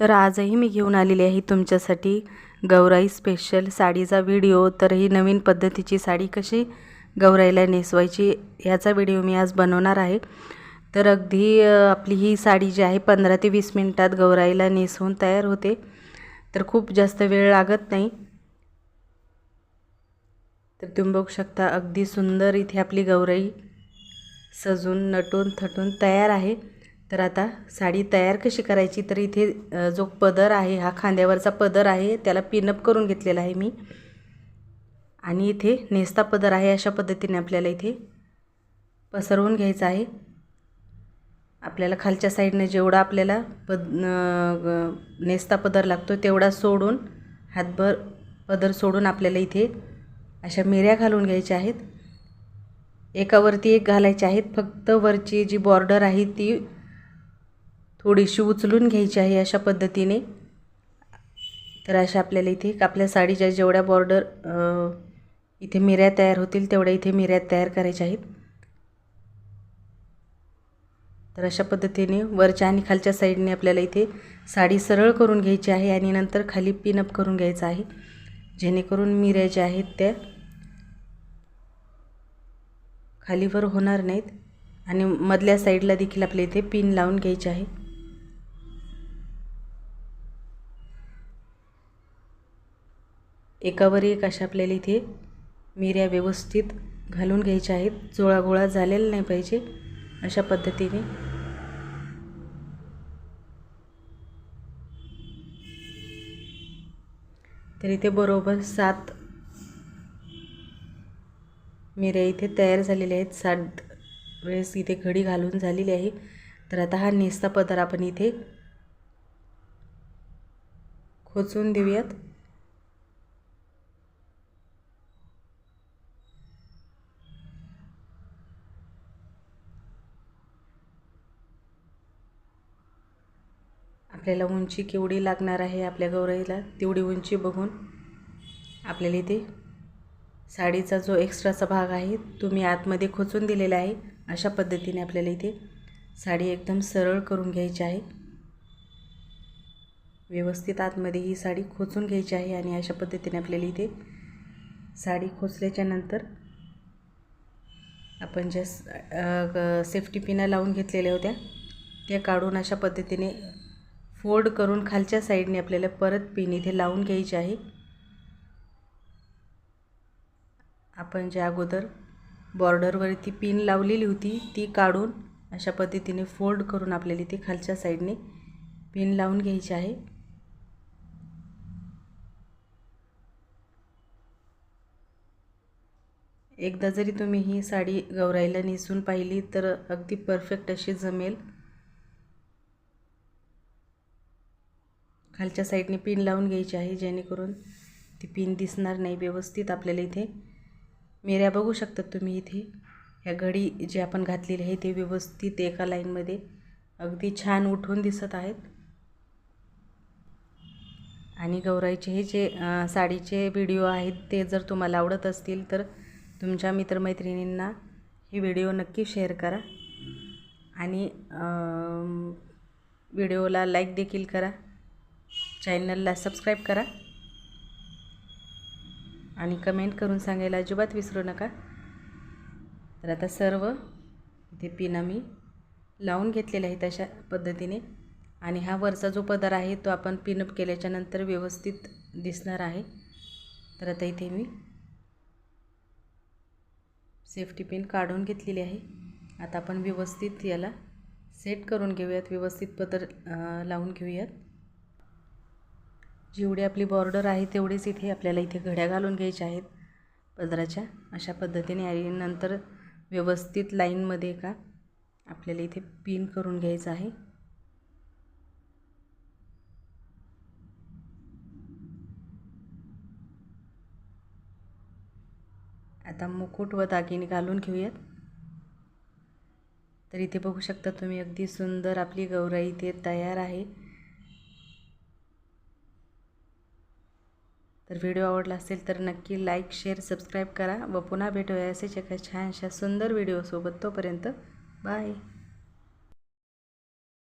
तर आजही मी घेऊन आलेली आहे तुमच्यासाठी गौराई स्पेशल साडीचा व्हिडिओ तर ही नवीन पद्धतीची साडी कशी गौराईला नेसवायची याचा व्हिडिओ मी आज बनवणार आहे. तर अगदी आपली ही साडी जी आहे पंधरा ते वीस मिनटात गौराईला नेसवून तयार होते. तर खूप जास्त वेळ लागत नाही. तर तुम्ही बघू शकता अगदी सुंदर इथे आपली गौराई सजून नटून थटून तयार आहे. तर आता साडी तयार कशी करायची? तर इथे जो पदर आहे हा खांद्यावरचा पदर आहे त्याला पिनअप करून घेतलेला आहे मी. आणि इथे नेस्ता पदर आहे अशा पद्धतीने आपल्याला इथे पसरवून घ्यायचा आहे. आपल्याला खालच्या साईडने जेवढा आपल्याला पद नेस्ता पदर लागतो तेवढा सोडून हातभर पदर सोडून आपल्याला इथे अशा मिऱ्या घालून घ्यायच्या आहेत. एकावरती एक घालायच्या आहेत फक्त वरची जी बॉर्डर आहे ती थोडीशी उचलून घ्यायची आहे अशा पद्धतीने. तर अशा आपल्याला इथे आपल्या साडीच्या जेवढ्या बॉर्डर इथे मिऱ्या तयार होतील तेवढ्या इथे मिऱ्या तयार करायच्या आहेत. तर अशा पद्धतीने वरच्या आणि खालच्या साईडने आपल्याला इथे साडी सरळ करून घ्यायची आहे आणि नंतर खाली पिनअप करून घ्यायचं आहे. जेणेकरून मिऱ्या ज्या आहेत त्या खालीवर होणार नाहीत. आणि मधल्या साईडला देखील आपल्या इथे पिन लावून घ्यायचे आहे. एकावर एक अशा आपल्याला इथे मिऱ्या व्यवस्थित घालून घ्यायच्या आहेत. जोळागोळा झालेला नाही पाहिजे अशा पद्धतीने. तर इथे बरोबर सात मिऱ्या इथे तयार झालेल्या आहेत. सात वेळेस इथे घडी घालून झालेली आहे. तर आता हा नेस्ता पदर आपण इथे खोचून देऊयात. आपल्याला उंची केवढी लागणार आहे आपल्या गौराईला तेवढी उंची बघून आपल्याला इथे साडीचा जो एक्स्ट्राचा भाग आहे तो मी आतमध्ये खोचून दिलेला आहे. अशा पद्धतीने आपल्याला इथे साडी एकदम सरळ करून घ्यायची आहे. व्यवस्थित आतमध्ये ही साडी खोचून घ्यायची आहे आणि अशा पद्धतीने आपल्याला इथे साडी खोचल्याच्या नंतर आपण ज्या सेफ्टी पिना लावून घेतलेल्या होत्या त्या काढून अशा पद्धतीने फोल्ड करून खालच्या साईडने आपल्याला परत पिन इथे लावून घ्यायची आहे. आपण ज्या अगोदर बॉर्डरवरती पिन लावलेली होती ती काढून अशा पद्धतीने फोल्ड करून आपल्याला इथे खालच्या साईडने पिन लावून घ्यायची आहे. एकदा जरी तुम्ही ही साडी गौराईला नेसून पाहिली तर अगदी परफेक्ट अशी जमेल. खालच्या साईडने पिन लावून घ्यायची आहे जेणेकरून ती पिन दिसणार नाही व्यवस्थित आपल्याला इथे. मेऱ्या बघू शकतात तुम्ही इथे. ह्या घडी जे आपण घातलेली आहे ते व्यवस्थित एका लाईनमध्ये अगदी छान उठून दिसत आहेत. आणि गौराईचे हे जे साडीचे व्हिडिओ आहेत ते जर तुम्हाला आवडत असतील तर तुमच्या मित्रमैत्रिणींना हे व्हिडिओ नक्की शेअर करा. आणि व्हिडिओला लाईक देखील करा. चॅनलला सबस्क्राईब करा आणि कमेंट करून सांगायला अजिबात विसरू नका. तर आता सर्व इथे पिना मी लावून घेतलेले आहेत अशा पद्धतीने. आणि हा वरचा जो पदर आहे तो आपण पिनअप केल्याच्यानंतर व्यवस्थित दिसणार आहे. तर आता इथे मी सेफ्टी पिन काढून घेतलेली आहे. आता आपण व्यवस्थित याला सेट करून घेऊयात. व्यवस्थित पदर लावून घेऊयात. जेवढी आपली बॉर्डर आहे तेवढीच इथे आपल्याला इथे घड्या घालून घ्यायच्या आहेत. पदराच्या अशा पद्धतीने आणि नंतर व्यवस्थित लाईनमध्ये का आपल्याला इथे पिन करून घ्यायचं आहे. आता मुकुट व दागिने घालून घेऊयात. तर इथे बघू शकता तुम्ही अगदी सुंदर आपली गौराई इथे तयार आहे. तर व्हिडिओ आवडला असेल तर नक्की लाईक शेअर सबस्क्राईब करा व पुन्हा भेटूया असेच एका छानशा सुंदर व्हिडिओसोबत तोपर्यंत बाय.